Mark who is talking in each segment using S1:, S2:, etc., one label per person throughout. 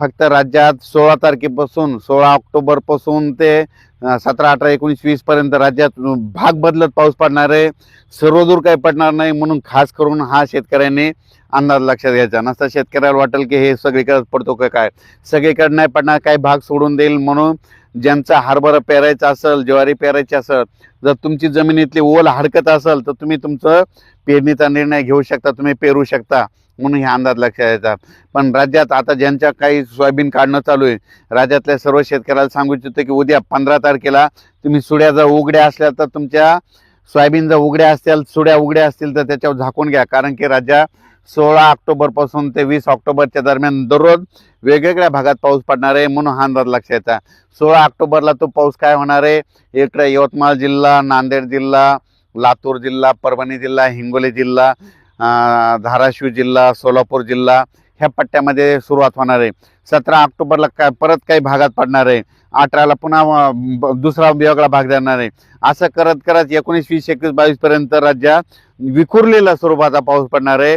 S1: फक्त राज्यात सोळा तारखेपासून सोळा ऑक्टोबरपासून ते सतरा अठरा एकोणीस वीस पर्यंत राज्यात भाग बदलत पाऊस पडणार आहे. सर्वदूर काही पडणार नाही म्हणून खास करून हा शेतकऱ्यांनी अंदाज लक्षात घ्यायचा. नसता शेतकऱ्याला वाटेल की हे सगळीकडे पडतो का काय? सगळीकडे नाही पडणार काही भाग सोडून देईल म्हणून ज्यांचा हरभरा पेरायचा असेल ज्वारी पेरायची असेल जर तुमची जमिनीतली ओल हडकत असेल तर तुम्ही तुमचं पेरणीचा निर्णय घेऊ शकता तुम्ही पेरू शकता म्हणून हे अंदाज लक्षात यायचा पण राज्यात आता ज्यांच्या काही सोयाबीन काढणं चालू आहे राज्यातल्या सर्व शेतकऱ्याला सांगू इच्छितो की उद्या पंधरा तारखेला तुम्ही सुड्या जर उघड्या असल्या तर तुमच्या सोयाबीन जर उघड्या असतील सुड्या उघड्या असतील तर त्याच्यावर झाकून घ्या. कारण की राज्यात सोळा ऑक्टोबरपासून ते वीस ऑक्टोबरच्या दरम्यान दररोज वेगवेगळ्या भागात पाऊस पडणार आहे म्हणून हा अंदाज लक्षात येता सोळा ऑक्टोबरला तो पाऊस काय होणार आहे? इकडे यवतमाळ जिल्हा नांदेड जिल्हा लातूर जिल्हा परभणी जिल्हा हिंगोली जिल्हा धाराशिव जिल्हा सोलापूर जिल्हा ह्या पट्ट्यामध्ये सुरुवात होणार आहे. सतरा ऑक्टोबरला काय परत काही भागात पडणार आहे. अठराला पुन्हा ब- दुसरा वेगळा भाग देणार आहे. असं करत करत एकोणीस वीस एकवीस बावीसपर्यंत राज्यात विखुरलेला स्वरूपाचा पाऊस पडणार आहे.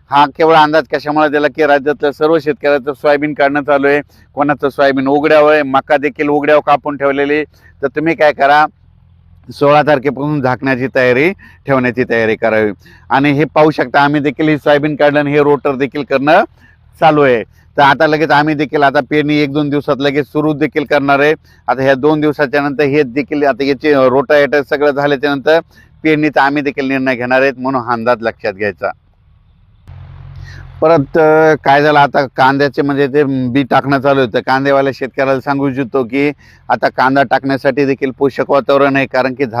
S1: हा केवळ अंदाज कशामुळे दिला की राज्यातल्या सर्व शेतकऱ्याचं सोयाबीन काढणं चालू आहे. कोणाचं सोयाबीन उघड्यावर आहे मका देखील उघड्यावर कापून ठेवलेली तर तुम्ही काय करा सोळा तारखेपासून झाकण्याची तयारी ठेवण्याची तयारी करावी. आणि हे पाहू शकता आम्ही देखील ही सोयाबीन काढलं हे रोटर देखील करणं चालू आहे. तर आता लगेच आम्ही देखील आता पेरणी एक दोन दिवसात लगेच सुरू देखील करणार आहे. आता ह्या दोन दिवसाच्या नंतर हे देखील आता याचे रोटा सगळं झाल्याच्यानंतर पेरणीचा आम्ही देखील निर्णय घेणार आहेत म्हणून हा अंदाज लक्षात घ्यायचा. परत काय झालं आता कांद्याचे म्हणजे ते बी टाकणं चालू होतं. कांदेवाल्या शेतकऱ्याला सांगू इच्छितो की आता कांदा टाकण्यासाठी देखील पोषक वातावरण आहे कारण की झाला